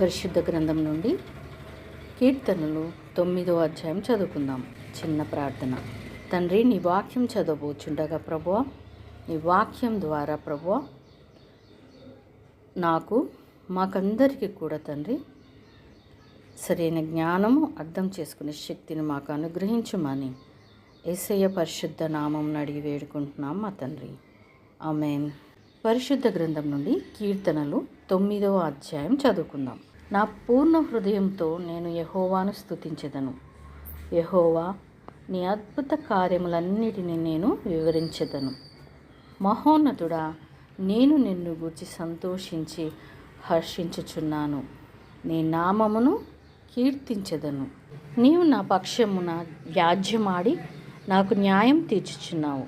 పరిశుద్ధ గ్రంథం నుండి కీర్తనలు తొమ్మిదో అధ్యాయం చదువుకుందాం. చిన్న ప్రార్థన. తండ్రి నీ వాక్యం చదవబోచుండగా ప్రభు నీ వాక్యం ద్వారా ప్రభు నాకు మాకందరికీ కూడా తండ్రి సరైన జ్ఞానము అర్థం చేసుకునే శక్తిని మాకు అనుగ్రహించమని ఏసయ్య పరిశుద్ధ నామం అడిగి వేడుకుంటున్నాం మా తండ్రి. ఆమెన్. పరిశుద్ధ గ్రంథం నుండి కీర్తనలు తొమ్మిదవ అధ్యాయం చదువుకుందాం. నా పూర్ణ హృదయంతో నేను యహోవాను స్తుతించెదను. యహోవా నీ అద్భుత కార్యములన్నిటిని నేను వివరించదను. మహోన్నతుడా నేను నిన్ను గూర్చి సంతోషించి హర్షించుచున్నాను. నీ నామమును కీర్తించదను. నీవు నా పక్షమున వ్యాజ్యమాడి నాకు న్యాయం తీర్చుచున్నావు.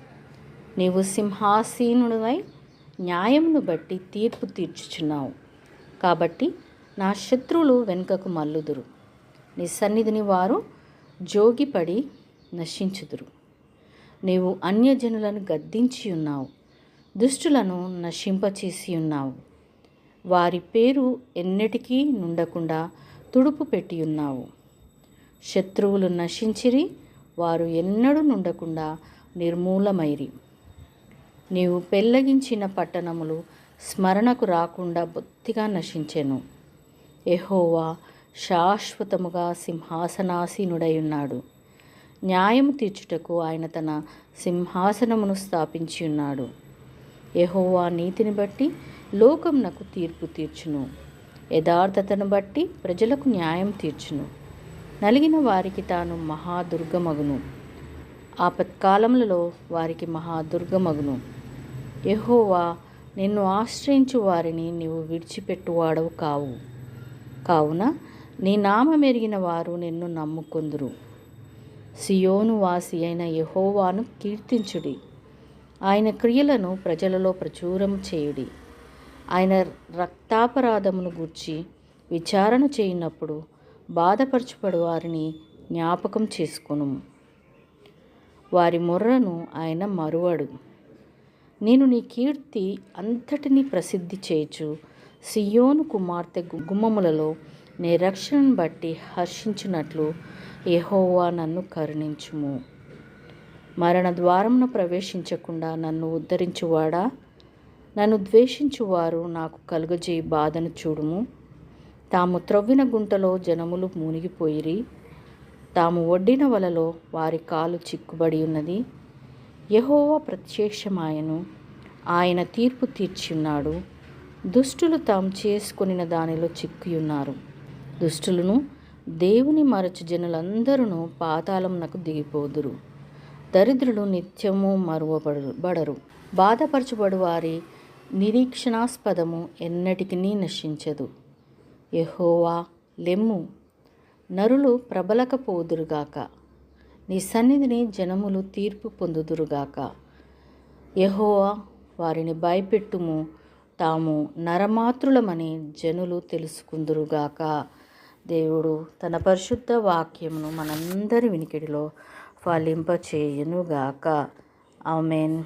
నీవు సింహాసీనుడివై న్యాయమును బట్టి తీర్పు తీర్చుచున్నావు. కాబట్టి నా శత్రువులు వెనుకకు మల్లుదురు నీ సన్నిధిని వారు జోగిపడి నశించుదురు. నీవు అన్యజనులను గద్దించి ఉన్నావు దుష్టులను నశింపచేసి ఉన్నావు వారి పేరు ఎన్నటికీ నుండకుండా తుడుపు పెట్టి ఉన్నావు శత్రువులు నశించిరి వారు ఎన్నడూ నుండకుండా నిర్మూలమైరి. నీవు పెళ్ళగించిన పట్టణములు స్మరణకు రాకుండా బొత్తిగా నశించెను. ఎహోవా శాశ్వతముగా సింహాసనాసీనుడై ఉన్నాడు న్యాయము తీర్చుటకు ఆయన తన సింహాసనమును స్థాపించి ఉన్నాడు యహోవా నీతిని బట్టి లోకంనకు తీర్పు తీర్చును. యథార్థతను బట్టి ప్రజలకు న్యాయం తీర్చును. నలిగిన వారికి తాను మహాదుర్గమగును. ఆపత్కాలములలో వారికి మహాదుర్గమగును. యహోవా నిన్ను ఆశ్రయించు వారిని నీవు విడిచిపెట్టువాడవు కావు. కావున నీ నామమెరిగిన వారు నిన్ను నమ్ముకొందురు. సియోను వాసి అయిన యహోవాను కీర్తించుడి. ఆయన క్రియలను ప్రజలలో ప్రచురం చేయుడి. ఆయన రక్తాపరాధమును గూర్చి విచారణ చేయనప్పుడు బాధపరచుపడు వారిని జ్ఞాపకం చేసుకును వారి మొర్రను ఆయన మరువడు. నేను నీ కీర్తి అంతటినీ ప్రసిద్ధి చేయచు. సియోను కుమార్తె గుమ్మములలో నీ రక్షణను బట్టి హర్షించినట్లు యెహోవా నన్ను కరుణించుము. మరణ ద్వారమున ప్రవేశించకుండా నన్ను ఉద్ధరించువాడా? నన్ను ద్వేషించువారు నాకు కలుగజేయి బాధను చూడుము. తాము త్రవ్విన గుంటలో జనములు మునిగిపోయిరి. తాము ఒడ్డిన వలలో వారి కాలు చిక్కుబడి ఉన్నది. యహోవా ప్రత్యక్షమాయను. ఆయన తీర్పు తీర్చున్నాడు. దుష్టులు తాము చేసుకునిన దానిలో చిక్కుయున్నారు. దుష్టులను దేవుని మరచు జనులందరూ పాతాళంనకు దిగిపోదురు. దరిద్రులు నిత్యము మరువబడు బడరు బాధపరచబడు వారి నిరీక్షణాస్పదము ఎన్నటికీ నశించదు. యహోవా లెమ్ము. నరులు ప్రబలకపోదురుగాక. నీ సన్నిధిని జనములు తీర్పు పొందుదురుగాక. యహోవా వారిని భయపెట్టుము తాము నరమాతృలమని జనులు తెలుసుకుందురుగాక. దేవుడు తన పరిశుద్ధ వాక్యమును మనందరి వినికిడిలో ఫలింపచేయునుగాక. ఆమెన్.